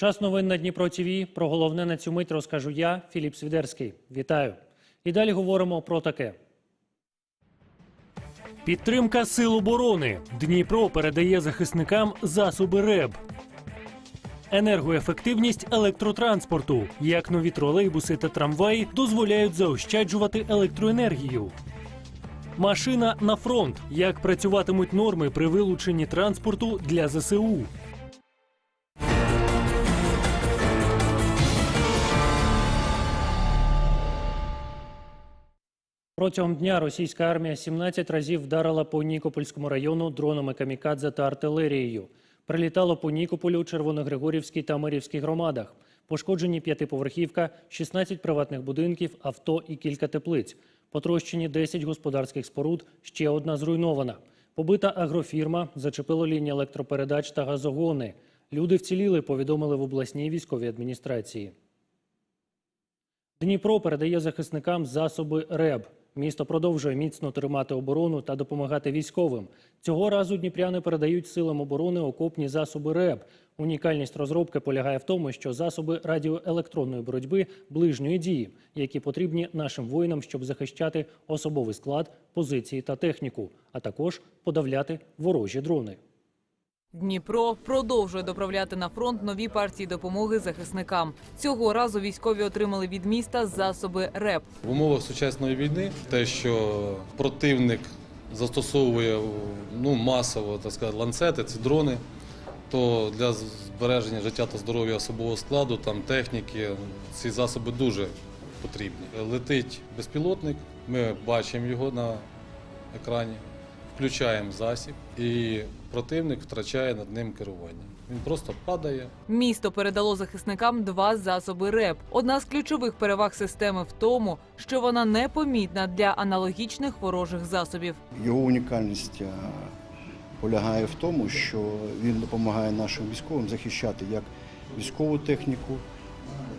Час новин на Дніпро ТВ. Про головне на цю мить розкажу я, Філіп Свідерський. Вітаю. І далі говоримо про таке. Підтримка сил оборони. Дніпро передає захисникам засоби РЕБ. Енергоефективність електротранспорту. Як нові тролейбуси та трамваї дозволяють заощаджувати електроенергію. Машина на фронт. Як працюватимуть норми при вилученні транспорту для ЗСУ. Протягом дня російська армія 17 разів вдарила по Нікопольському району дронами камікадзе та артилерією. Прилітало по Нікополю, Червоногригорівській та Мирівській громадах. Пошкоджені п'ятиповерхівка, 16 приватних будинків, авто і кілька теплиць. Потрощені 10 господарських споруд, ще одна зруйнована. Побита агрофірма, зачепило лінії електропередач та газогони. Люди вціліли, повідомили в обласній військовій адміністрації. Дніпро передає захисникам засоби РЕБ. Місто продовжує міцно тримати оборону та допомагати військовим. Цього разу дніпряни передають силам оборони окопні засоби РЕБ. Унікальність розробки полягає в тому, що засоби радіоелектронної боротьби ближньої дії, які потрібні нашим воїнам, щоб захищати особовий склад, позиції та техніку, а також подавляти ворожі дрони. Дніпро продовжує доправляти на фронт нові партії допомоги захисникам. Цього разу військові отримали від міста засоби РЕП. В умовах сучасної війни те, що противник застосовує ну, масово так сказати, ланцети, ці дрони, то для збереження життя та здоров'я особового складу, там, техніки, ці засоби дуже потрібні. Летить безпілотник, ми бачимо його на екрані, включаємо засіб, і противник втрачає над ним керування. Він просто падає, Місто передало захисникам два засоби РЕП. Одна з ключових переваг системи в тому, що вона непомітна для аналогічних ворожих засобів. Його унікальність е, полягає в тому, що він допомагає нашим військовим захищати як військову техніку,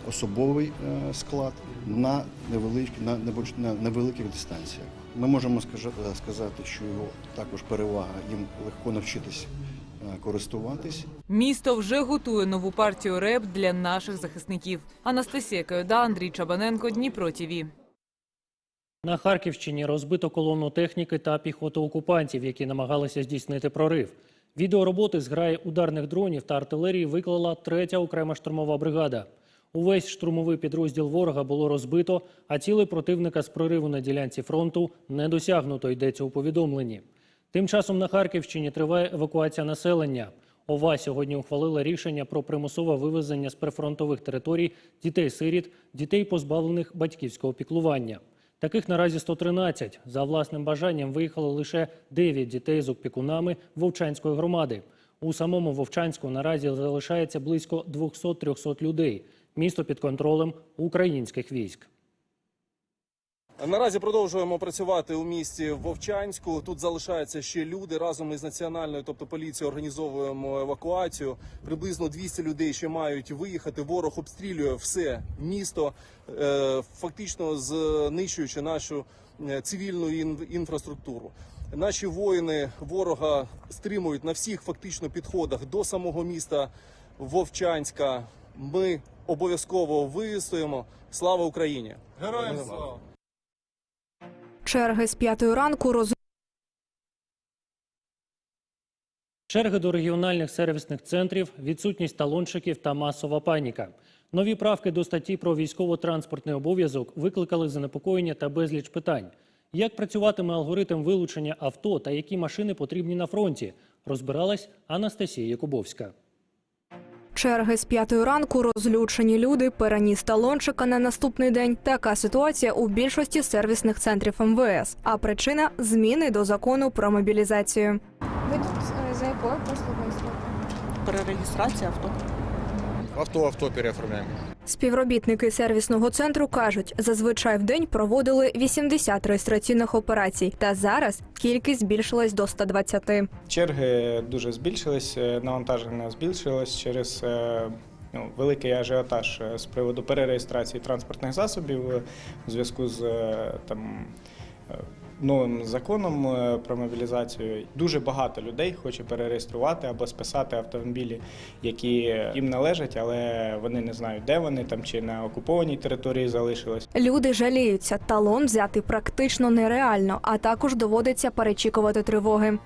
особовий е, склад на невеличкі на небольш- на невеликих дистанціях. Ми можемо сказати, що його також перевага їм легко навчитись е, користуватись. Місто вже готує нову партію РЕП для наших захисників. Анастасія Кайода, Андрій Чабаненко, Дніпро ТІВІ. На Харківщині розбито колону техніки та піхоту окупантів, які намагалися здійснити прорив. Відеороботи з граї ударних дронів та артилерії виклала третя окрема штурмова бригада. Увесь штурмовий підрозділ ворога було розбито, а цілий противника з прориву на ділянці фронту не досягнуто, йдеться у повідомленні. Тим часом на Харківщині триває евакуація населення. ОВА сьогодні ухвалила рішення про примусове вивезення з прифронтових територій дітей-сиріт, дітей, позбавлених батьківського піклування. Таких наразі 113. За власним бажанням виїхали лише 9 дітей з опікунами Вовчанської громади. У самому Вовчанську наразі залишається близько 200-300 людей. Місто під контролем українських військ. Наразі продовжуємо працювати у місті Вовчанську. Тут залишаються ще люди. Разом із національною, тобто поліцією, організовуємо евакуацію. Приблизно 200 людей ще мають виїхати. Ворог обстрілює все місто, е, фактично знищуючи нашу е, цивільну ін- інфраструктуру. Наші воїни ворога стримують на всіх фактично підходах до самого міста Вовчанська. Ми обов'язково вистоїмо. Слава Україні! Героям слава! Черги з п'ятої ранку роз... Черги до регіональних сервісних центрів, відсутність талончиків та масова паніка. Нові правки до статті про військово-транспортний обов'язок викликали занепокоєння та безліч питань. Як працюватиме алгоритм вилучення авто та які машини потрібні на фронті, розбиралась Анастасія Якубовська. Черги з п'ятої ранку розлючені люди, переніс талончика на наступний день. Така ситуація у більшості сервісних центрів МВС. А причина зміни до закону про мобілізацію. Ви тут е, за якою послугою перереєстрація авто. Авто авто переоформляємо. Співробітники сервісного центру кажуть, зазвичай в день проводили 80 реєстраційних операцій, та зараз кількість збільшилась до 120. Черги дуже збільшились, е, навантаження збільшилось через е, ну, великий ажіотаж е, з приводу перереєстрації транспортних засобів в зв'язку з там. Новим законом е, про мобілізацію дуже багато людей хоче перереєструвати або списати автомобілі, які їм належать, але вони не знають, де вони там чи на окупованій території залишились. Люди жаліються, талон взяти практично нереально, а також доводиться перечікувати тривоги.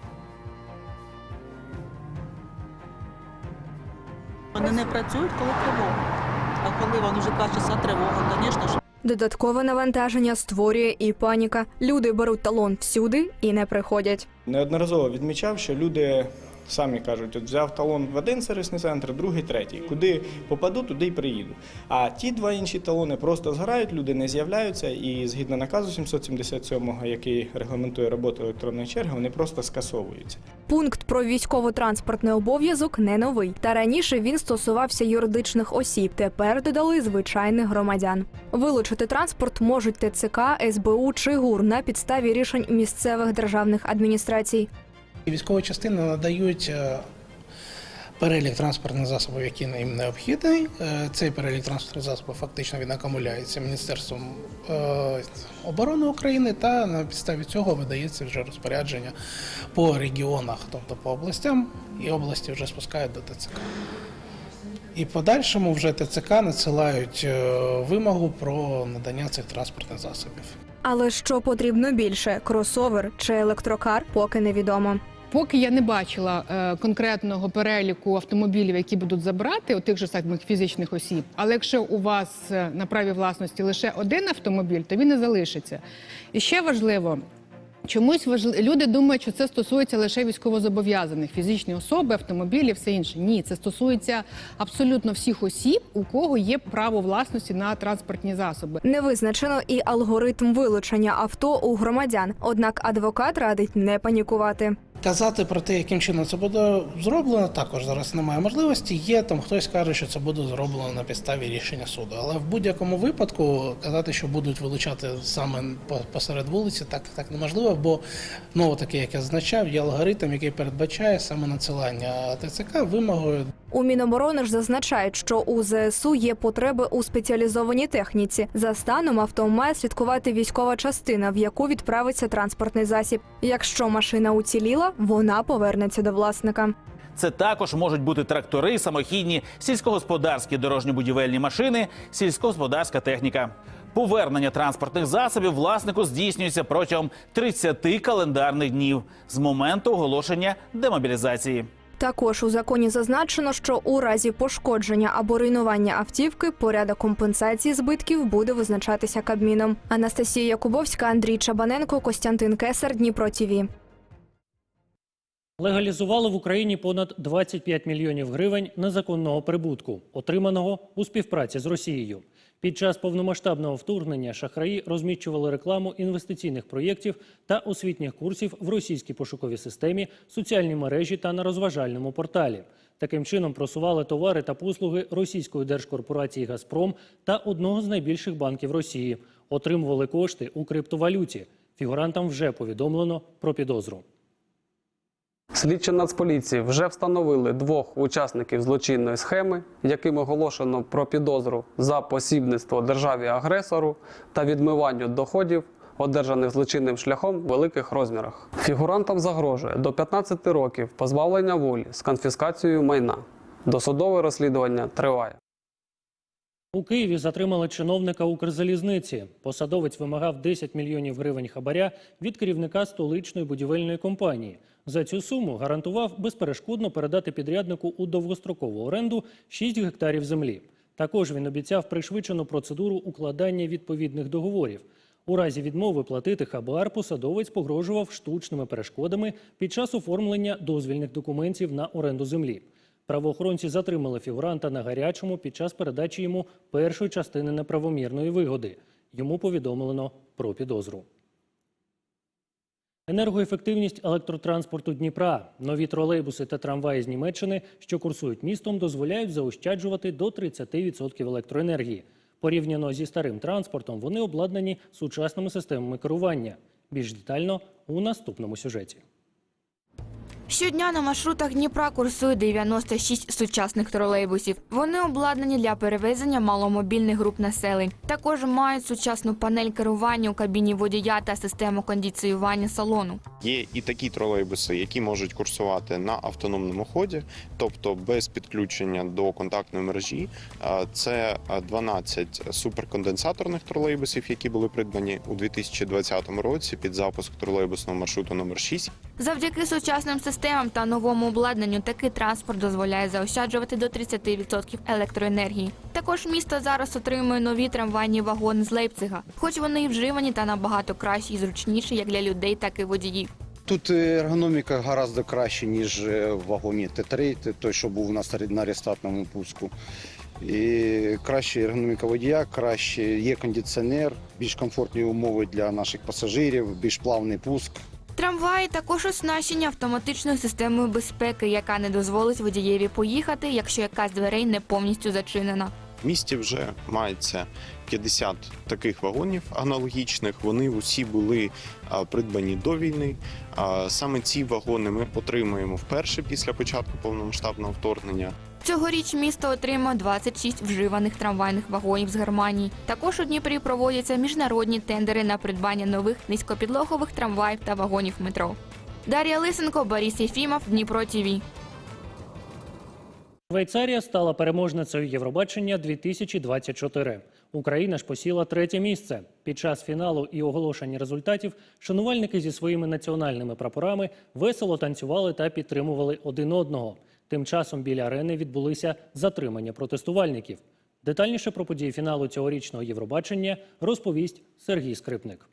Вони не працюють, коли тривога. А коли вони вже два часа тривога, звісно ж. Додаткове навантаження створює і паніка. Люди беруть талон всюди і не приходять. Неодноразово відмічав, що люди самі кажуть, от взяв талон в один сервісний центр, другий, третій. Куди попаду, туди й приїду. А ті два інші талони просто згорають, люди не з'являються, і згідно наказу 777, який регламентує роботу електронної черги, вони просто скасовуються. Пункт про військово-транспортний обов'язок не новий. Та раніше він стосувався юридичних осіб. Тепер додали звичайних громадян. Вилучити транспорт можуть ТЦК, СБУ чи ГУР на підставі рішень місцевих державних адміністрацій. Військові частини надають е, перелік транспортних засобів, які їм необхідний. Е, Цей перелік транспортних засобів фактично він акумуляється Міністерством е, оборони України, та на підставі цього видається вже розпорядження по регіонах, тобто по областям, і області вже спускають до ТЦК. І подальшому вже ТЦК надсилають вимогу про надання цих транспортних засобів. Але що потрібно більше кросовер чи електрокар, поки невідомо. Поки я не бачила е, конкретного переліку автомобілів, які будуть забрати у тих же самих фізичних осіб. Але якщо у вас е, на праві власності лише один автомобіль, то він не залишиться. І ще важливо. Чомусь важли... люди думають, що це стосується лише військовозобов'язаних, фізичні особи, автомобілі, все інше. Ні, це стосується абсолютно всіх осіб, у кого є право власності на транспортні засоби. Не визначено і алгоритм вилучення авто у громадян. Однак адвокат радить не панікувати. Казати про те, яким чином це буде зроблено, також зараз немає можливості. Є там хтось каже, що це буде зроблено на підставі рішення суду. Але в будь-якому випадку казати, що будуть вилучати саме по- посеред вулиці, так, так неможливо, бо знову таке, як я зазначав, є алгоритм, який передбачає саме надсилання ТЦК вимогою У Міноборони ж зазначають, що у ЗСУ є потреби у спеціалізованій техніці. За станом авто має слідкувати військова частина, в яку відправиться транспортний засіб. Якщо машина уціліла, вона повернеться до власника. Це також можуть бути трактори, самохідні, сільськогосподарські дорожньо-будівельні машини, сільськогосподарська техніка. Повернення транспортних засобів власнику здійснюється протягом 30 календарних днів з моменту оголошення демобілізації. Також у законі зазначено, що у разі пошкодження або руйнування автівки порядок компенсації збитків буде визначатися Кабміном. Анастасія Якубовська, Андрій Чабаненко, Костянтин Кесар, Дніпро ТІВІ. Легалізували в Україні понад 25 мільйонів гривень незаконного прибутку, отриманого у співпраці з Росією. Під час повномасштабного вторгнення шахраї розміщували рекламу інвестиційних проєктів та освітніх курсів в російській пошуковій системі, соціальній мережі та на розважальному порталі. Таким чином просували товари та послуги російської держкорпорації Газпром та одного з найбільших банків Росії. Отримували кошти у криптовалюті. Фігурантам вже повідомлено про підозру. Слідчі Нацполіції вже встановили двох учасників злочинної схеми, яким оголошено про підозру за посібництво державі-агресору та відмиванню доходів, одержаних злочинним шляхом в великих розмірах. Фігурантам загрожує до 15 років позбавлення волі з конфіскацією майна. Досудове розслідування триває. У Києві затримали чиновника Укрзалізниці. Посадовець вимагав 10 мільйонів гривень хабаря від керівника столичної будівельної компанії. За цю суму гарантував безперешкодно передати підряднику у довгострокову оренду 6 гектарів землі. Також він обіцяв пришвидшену процедуру укладання відповідних договорів. У разі відмови платити хабар посадовець погрожував штучними перешкодами під час оформлення дозвільних документів на оренду землі. Правоохоронці затримали фігуранта на гарячому під час передачі йому першої частини неправомірної вигоди. Йому повідомлено про підозру. Енергоефективність електротранспорту Дніпра. Нові тролейбуси та трамваї з Німеччини, що курсують містом, дозволяють заощаджувати до 30% електроенергії. Порівняно зі старим транспортом, вони обладнані сучасними системами керування. Більш детально у наступному сюжеті. Щодня на маршрутах Дніпра курсує 96 сучасних тролейбусів. Вони обладнані для перевезення маломобільних груп населень. Також мають сучасну панель керування у кабіні водія та систему кондиціювання салону. Є і такі тролейбуси, які можуть курсувати на автономному ході, тобто без підключення до контактної мережі. Це а, 12 суперконденсаторних тролейбусів, які були придбані у 2020 році під запуск тролейбусного маршруту номер 6. Завдяки сучасним системам та новому обладнанню такий транспорт дозволяє заощаджувати до 30% електроенергії. Також місто зараз отримує нові трамвайні вагони з Лейпцига, хоч вони і вживані та набагато кращі і зручніші як для людей, так і водіїв. Тут е, ергономіка гораздо краще, ніж е, в вагоні Т3, той, що був у нас на рестартному пуску. І краще ергономіка водія, краще є кондиціонер, більш комфортні умови для наших пасажирів, більш плавний пуск. Трамваї також оснащені автоматичною системою безпеки, яка не дозволить водієві поїхати, якщо якась дверей не повністю зачинена. В місті вже мається 50 таких вагонів аналогічних. Вони усі були придбані до війни. Саме ці вагони ми отримуємо вперше після початку повномасштабного вторгнення. Цьогоріч місто отримає 26 вживаних трамвайних вагонів з Германії. Також у Дніпрі проводяться міжнародні тендери на придбання нових низькопідлогових трамваїв та вагонів метро. Дар'я Лисенко, Борис Єфімов, Дніпро ТІВІ. Швейцарія стала переможницею Євробачення 2024. Україна ж посіла третє місце. Під час фіналу і оголошення результатів шанувальники зі своїми національними прапорами весело танцювали та підтримували один одного. Тим часом біля арени відбулися затримання протестувальників. Детальніше про події фіналу цьогорічного Євробачення розповість Сергій Скрипник.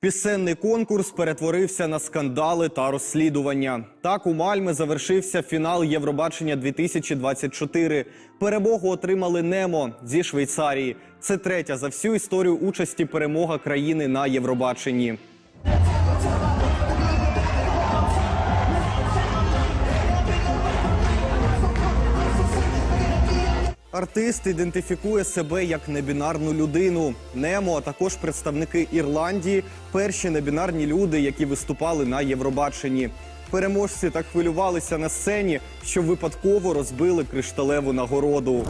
Пісенний конкурс перетворився на скандали та розслідування. Так у Мальми завершився фінал Євробачення 2024. Перемогу отримали Немо зі Швейцарії. Це третя за всю історію участі перемога країни на Євробаченні. Артист ідентифікує себе як небінарну людину. Немо, а також представники Ірландії, перші небінарні люди, які виступали на Євробаченні. Переможці так хвилювалися на сцені, що випадково розбили кришталеву нагороду.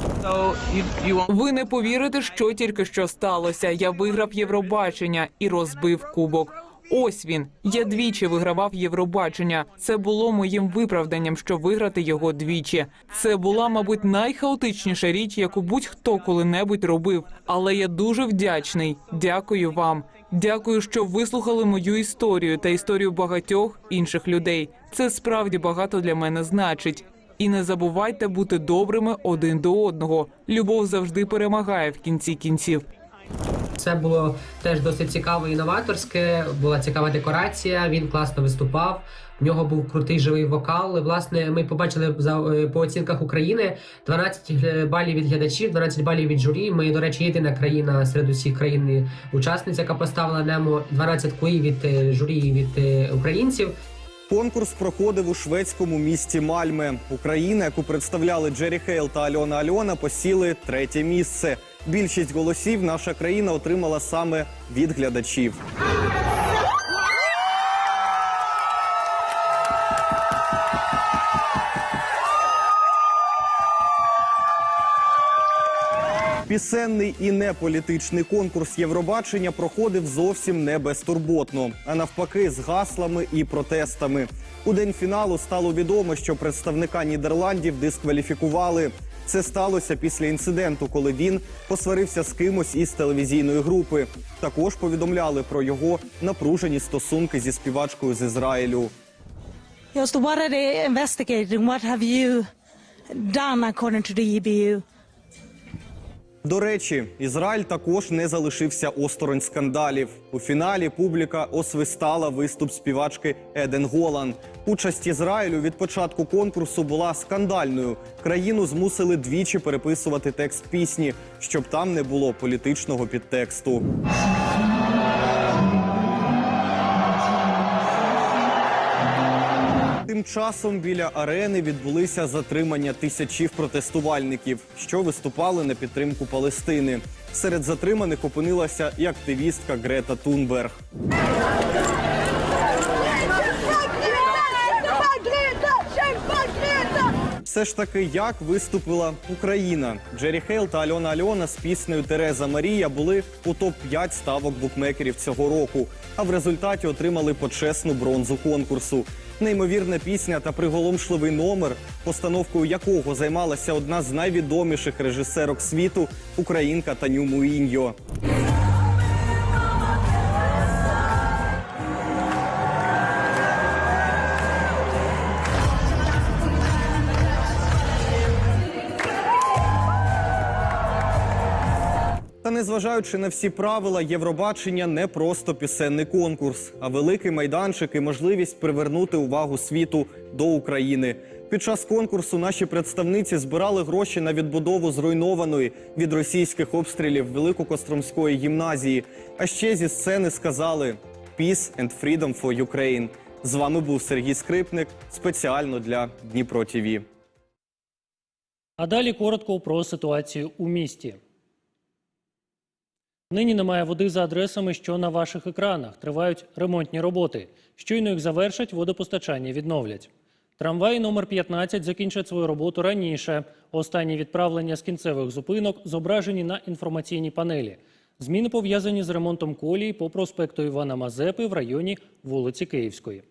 Ви не повірите, що тільки що сталося. Я виграв Євробачення і розбив кубок. Ось він. Я двічі вигравав Євробачення. Це було моїм виправданням, що виграти його двічі. Це була, мабуть, найхаотичніша річ, яку будь-хто коли-небудь робив. Але я дуже вдячний. Дякую вам. Дякую, що вислухали мою історію та історію багатьох інших людей. Це справді багато для мене значить. І не забувайте бути добрими один до одного. Любов завжди перемагає в кінці кінців. Це було теж досить цікаво і новаторське. Була цікава декорація. Він класно виступав. В нього був крутий живий вокал. Власне, ми побачили за е, по оцінках України 12 балів від глядачів, 12 балів від журі. Ми, до речі, єдина країна серед усіх країн учасниць, яка поставила немо 12 куї від е, журі від е, українців. Конкурс проходив у шведському місті Мальме. Україна, яку представляли Джері Хейл та Альона Альона, посіли третє місце. Більшість голосів наша країна отримала саме від глядачів. Пісенний і неполітичний конкурс Євробачення проходив зовсім не безтурботно, а навпаки, з гаслами і протестами. У день фіналу стало відомо, що представника Нідерландів дискваліфікували. Це сталося після інциденту, коли він посварився з кимось із телевізійної групи. Також повідомляли про його напружені стосунки зі співачкою з Ізраїлю. Yes, what are they investigating? What have you done? До речі, Ізраїль також не залишився осторонь скандалів. У фіналі публіка освистала виступ співачки Еден Голан. Участь Ізраїлю від початку конкурсу була скандальною. Країну змусили двічі переписувати текст пісні, щоб там не було політичного підтексту. Тим часом біля арени відбулися затримання тисячів протестувальників, що виступали на підтримку Палестини. Серед затриманих опинилася і активістка Грета Тунберг. Все ж таки, як виступила Україна? Джері Хейл та Альона Альона з піснею Тереза Марія були у топ 5 ставок букмекерів цього року, а в результаті отримали почесну бронзу конкурсу. Неймовірна пісня та приголомшливий номер, постановкою якого займалася одна з найвідоміших режисерок світу українка Таню Муіньо. Незважаючи на всі правила, Євробачення не просто пісенний конкурс, а великий майданчик і можливість привернути увагу світу до України. Під час конкурсу наші представниці збирали гроші на відбудову зруйнованої від російських обстрілів Великокостромської гімназії. А ще зі сцени сказали «Peace and freedom for Ukraine». З вами був Сергій Скрипник спеціально для Дніпро ТІВІ. А далі коротко про ситуацію у місті. Нині немає води за адресами, що на ваших екранах. Тривають ремонтні роботи. Щойно їх завершать, водопостачання відновлять. Трамваї номер 15 закінчать свою роботу раніше. Останні відправлення з кінцевих зупинок зображені на інформаційній панелі. Зміни пов'язані з ремонтом колії по проспекту Івана Мазепи в районі вулиці Київської.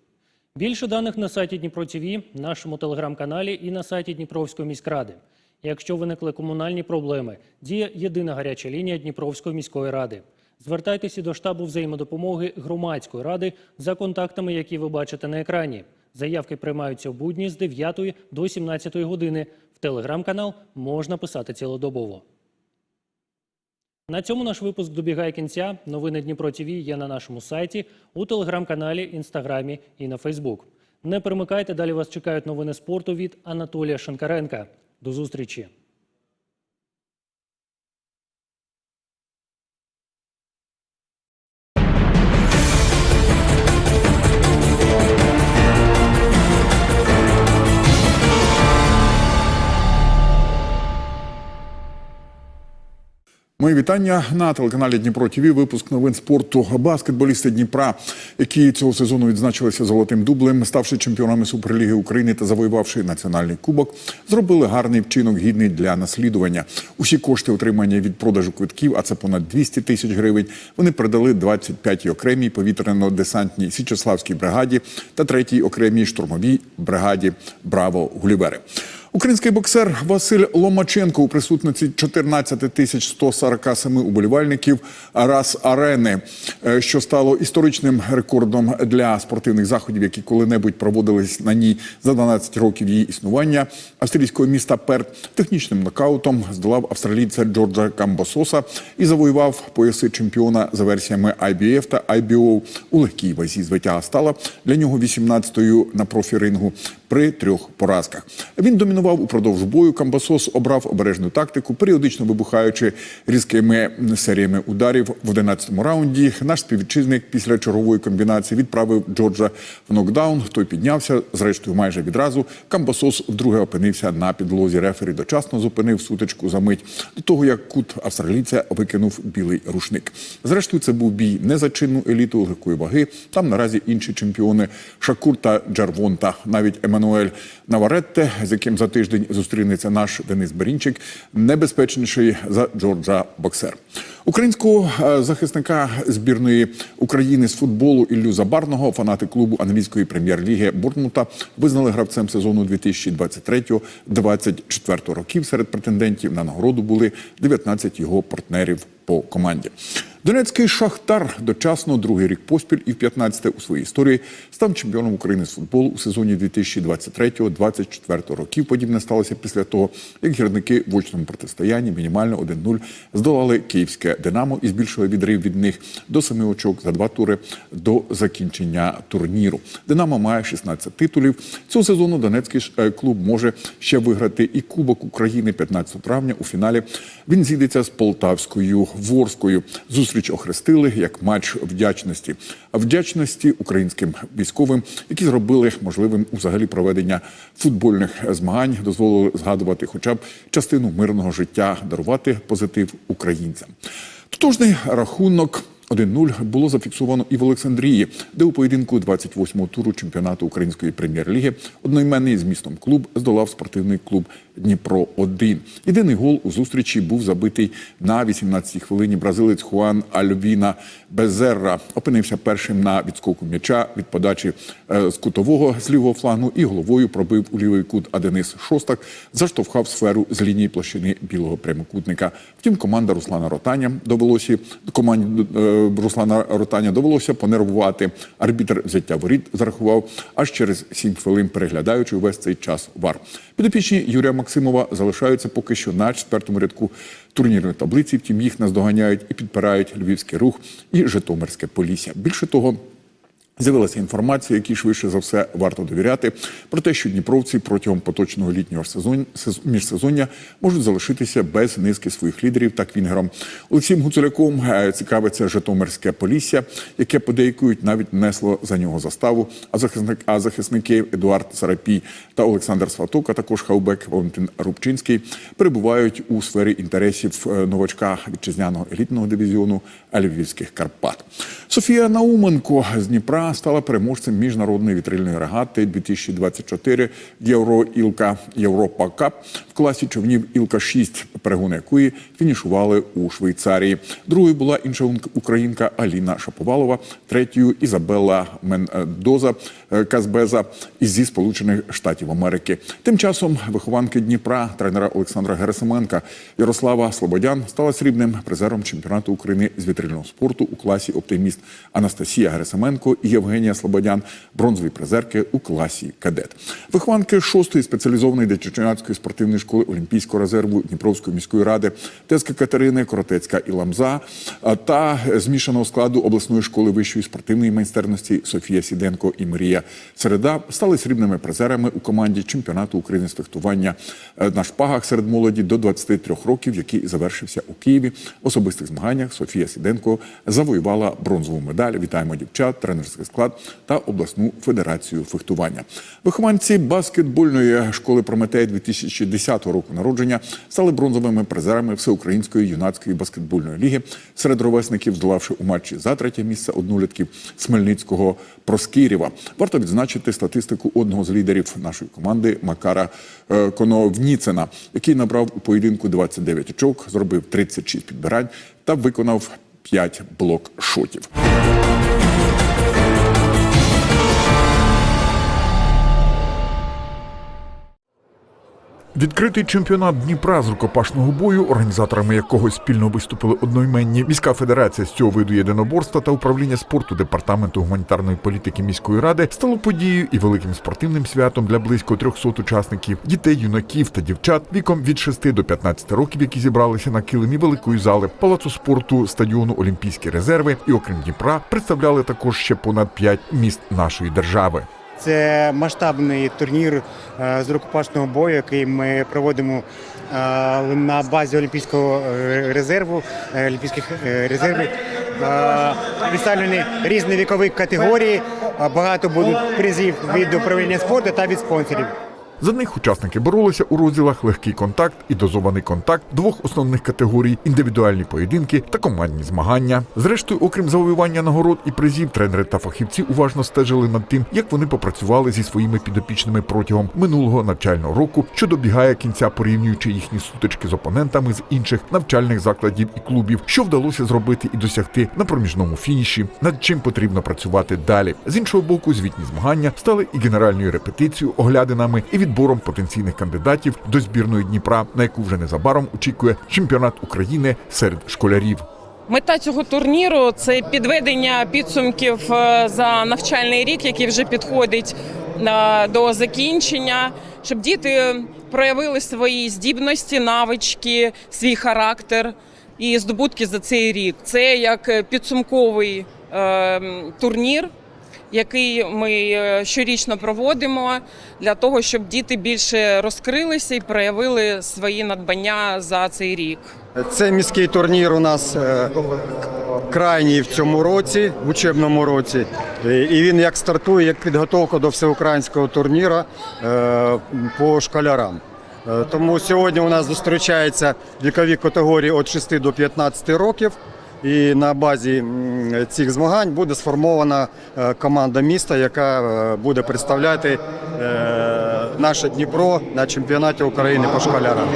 Більше даних на сайті Дніпро ТІВІ, нашому телеграм-каналі і на сайті Дніпровської міськради. Якщо виникли комунальні проблеми, діє єдина гаряча лінія Дніпровської міської ради. Звертайтеся до штабу взаємодопомоги громадської ради за контактами, які ви бачите на екрані. Заявки приймаються в будні з 9 до 17 години. В телеграм-канал можна писати цілодобово. На цьому наш випуск добігає кінця. Новини Дніпро ТВ є на нашому сайті, у телеграм-каналі, інстаграмі і на Фейсбук. Не перемикайте, далі вас чекають новини спорту від Анатолія Шанкаренка. До зустрічі! Мої вітання на телеканалі Дніпро ТВ. Випуск новин спорту. Баскетболісти Дніпра, які цього сезону відзначилися золотим дублем, ставши чемпіонами Суперліги України та завоювавши національний кубок, зробили гарний вчинок гідний для наслідування. Усі кошти отримання від продажу квитків, а це понад 200 тисяч гривень. Вони передали 25-й окремій повітряно-десантній Січеславській бригаді та 3-й окремій штурмовій бригаді Браво Гулівери. Український боксер Василь Ломаченко у присутності 14 тисяч 147 уболівальників раз арени, е, що стало історичним рекордом для спортивних заходів, які коли-небудь проводились на ній за 12 років її існування. Австралійського міста Перт технічним нокаутом здолав австралійця Джорджа Камбососа і завоював пояси чемпіона за версіями IBF та IBO у легкій вазі. Звитяга стала для нього 18-ю на профі-рингу при трьох поразках. Він домінував упродовж бою. Камбасос обрав обережну тактику, періодично вибухаючи різкими серіями ударів в 11-му раунді. Наш співвітчизник після чергової комбінації відправив Джорджа в нокдаун. Той піднявся, зрештою, майже відразу. Камбасос вдруге опинився на підлозі. Рефері дочасно зупинив сутичку за мить до того, як кут австралійця викинув білий рушник. Зрештою, це був бій не за чинну еліту легкої ваги. Там наразі інші чемпіони Шакур та Джарвонта, навіть Еммануель Наваретте, з яким за тиждень зустрінеться наш Денис Берінчик, небезпечніший за Джорджа Боксер. Українського е, захисника збірної України з футболу Іллю Забарного фанати клубу англійської прем'єр-ліги Борнмута визнали гравцем сезону 2023-2024 років. Серед претендентів на нагороду були 19 його партнерів по команді. Донецький шахтар дочасно другий рік поспіль і в 15-те у своїй історії став чемпіоном України з футболу у сезоні 2023-2024 років. Подібне сталося після того, як гірники в очному протистоянні мінімально 1-0 здолали київське Динамо і збільшили відрив від них до семи очок за два тури до закінчення турніру. Динамо має 16 титулів. Цього сезону Донецький е, клуб може ще виграти і Кубок України 15 травня. У фіналі він зійдеться з Полтавською Ворською. Зустріч охрестили як матч вдячності. А вдячності українським військовим, які зробили можливим взагалі проведення футбольних змагань, дозволили згадувати хоча б частину мирного життя, дарувати позитив українцям. Тотожний рахунок 1-0 було зафіксовано і в Олександрії, де у поєдинку 28-го туру чемпіонату української прем'єр-ліги одноіменний з містом клуб здолав спортивний клуб Дніпро 1 Єдиний гол у зустрічі був забитий на 18-й хвилині. Бразилець Хуан Альвіна Безерра опинився першим на відскоку м'яча від подачі е, з кутового з лівого флангу і головою пробив у лівий кут. А Денис Шостак заштовхав сферу з лінії площини білого прямокутника. Втім, команда Руслана Ротаня довелося команді е, Руслана Ротаня довелося понервувати. Арбітр взяття воріт зарахував аж через 7 хвилин, переглядаючи увесь цей час вар. Підопічні Юрія Максимова залишаються поки що на четвертому рядку турнірної таблиці. Втім, їх наздоганяють і підпирають Львівський рух і Житомирське Полісся. Більше того. З'явилася інформація, якій швидше за все варто довіряти, про те, що дніпровці протягом поточного літнього сезон, міжсезоння можуть залишитися без низки своїх лідерів та квінгером. Олексієм Гуцуляком е, цікавиться Житомирське Полісся, яке подейкують навіть несло за нього заставу. А захисник а захисники Едуард Сарапій та Олександр Сваток, а також Хаубек Валентин Рубчинський перебувають у сфері інтересів е, новачка вітчизняного елітного дивізіону Львівських Карпат. Софія Науменко з Дніпра стала переможцем міжнародної вітрильної регати 2024 Євро Ілка Європа Кап класі човнів Ілка 6 перегони якої фінішували у Швейцарії. Другою була інша українка Аліна Шаповалова, третьою Ізабелла Мендоза е, Казбеза зі Сполучених Штатів Америки. Тим часом вихованки Дніпра, тренера Олександра Герасименка Ярослава Слободян стала срібним призером чемпіонату України з вітрильного спорту у класі оптиміст Анастасія Герасименко і Євгенія Слободян, бронзові призерки у класі кадет. Вихованки шостої спеціалізованої дитячо-юнацької спортивної школи Олімпійського резерву Дніпровської міської ради Теска Катерини, Коротецька і Ламза та змішаного складу обласної школи вищої спортивної майстерності Софія Сіденко і Марія Середа стали срібними призерами у команді чемпіонату України з фехтування е, на шпагах серед молоді до 23 років, який завершився у Києві. В особистих змаганнях Софія Сіденко завоювала бронзову медаль. Вітаємо дівчат, тренерський склад та обласну федерацію фехтування. Вихованці баскетбольної школи Прометей 2010 року народження стали бронзовими призерами всеукраїнської юнацької баскетбольної ліги серед ровесників, здолавши у матчі за третє місце однолітків Смельницького Проскірєва. Варто відзначити статистику одного з лідерів нашої команди Макара е, Коновніцина, який набрав у поєдинку 29 очок, зробив 36 підбирань та виконав 5 блок-шотів. Відкритий чемпіонат Дніпра з рукопашного бою, організаторами якого спільно виступили одноіменні міська федерація з цього виду єдиноборства та управління спорту департаменту гуманітарної політики міської ради, стало подією і великим спортивним святом для близько 300 учасників дітей, юнаків та дівчат віком від 6 до 15 років, які зібралися на килимі великої зали палацу спорту стадіону Олімпійські резерви. І окрім Дніпра представляли також ще понад 5 міст нашої держави. Це масштабний турнір е, з рукопашного бою, який ми проводимо е, на базі Олімпійського е, резерву, Олімпійських резервів. Представлені різні вікові категорії. Багато будуть призів від управління спорту та від спонсорів. За них учасники боролися у розділах легкий контакт і дозований контакт двох основних категорій індивідуальні поєдинки та командні змагання. Зрештою, окрім завоювання нагород і призів, тренери та фахівці уважно стежили над тим, як вони попрацювали зі своїми підопічними протягом минулого навчального року, що добігає кінця, порівнюючи їхні сутички з опонентами з інших навчальних закладів і клубів, що вдалося зробити і досягти на проміжному фініші, над чим потрібно працювати далі. З іншого боку, звітні змагання стали і генеральною репетицією, оглядинами і відбором потенційних кандидатів до збірної Дніпра, на яку вже незабаром очікує чемпіонат України серед школярів. Мета цього турніру це підведення підсумків е, за навчальний рік, який вже підходить е, до закінчення, щоб діти проявили свої здібності, навички, свій характер і здобутки за цей рік. Це як підсумковий е, турнір. Який ми е, щорічно проводимо для того, щоб діти більше розкрилися і проявили свої надбання за цей рік. Це міський турнір у нас е, крайній в цьому році, в учебному році. І він як стартує, як підготовка до всеукраїнського турніру е, по школярам. Тому сьогодні у нас зустрічаються вікові категорії від 6 до 15 років. І на базі цих змагань буде сформована е, команда міста, яка е, буде представляти е, наше Дніпро на чемпіонаті України по школярам.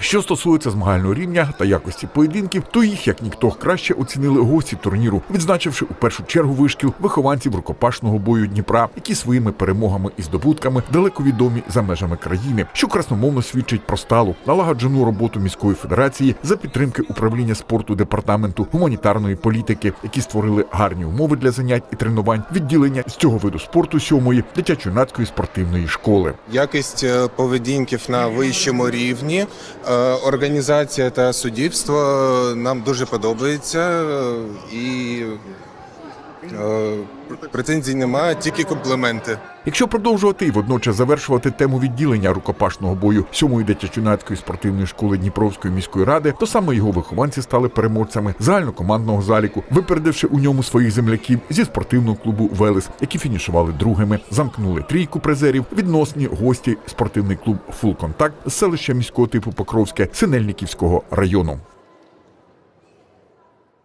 Що стосується змагального рівня та якості поєдинків, то їх як ніхто краще оцінили гості турніру, відзначивши у першу чергу вишкіл вихованців рукопашного бою Дніпра, які своїми перемогами і здобутками далеко відомі за межами країни, що красномовно свідчить про сталу налагоджену роботу міської федерації за підтримки управління спорту департаменту гуманітарної політики, які створили гарні умови для занять і тренувань відділення з цього виду спорту сьомої дитячо-юнацької спортивної школи. Якість е, поведінків на вищому рівні, організація та суддівство нам дуже подобається е, і е, претензій немає, тільки компліменти. Якщо продовжувати і водночас завершувати тему відділення рукопашного бою сьомої дитячо-юнацької спортивної школи Дніпровської міської ради, то саме його вихованці стали переможцями загальнокомандного заліку, випередивши у ньому своїх земляків зі спортивного клубу Велес, які фінішували другими. Замкнули трійку призерів відносні гості спортивний клуб Фул Контакт з селища міського типу Покровське Синельниківського району.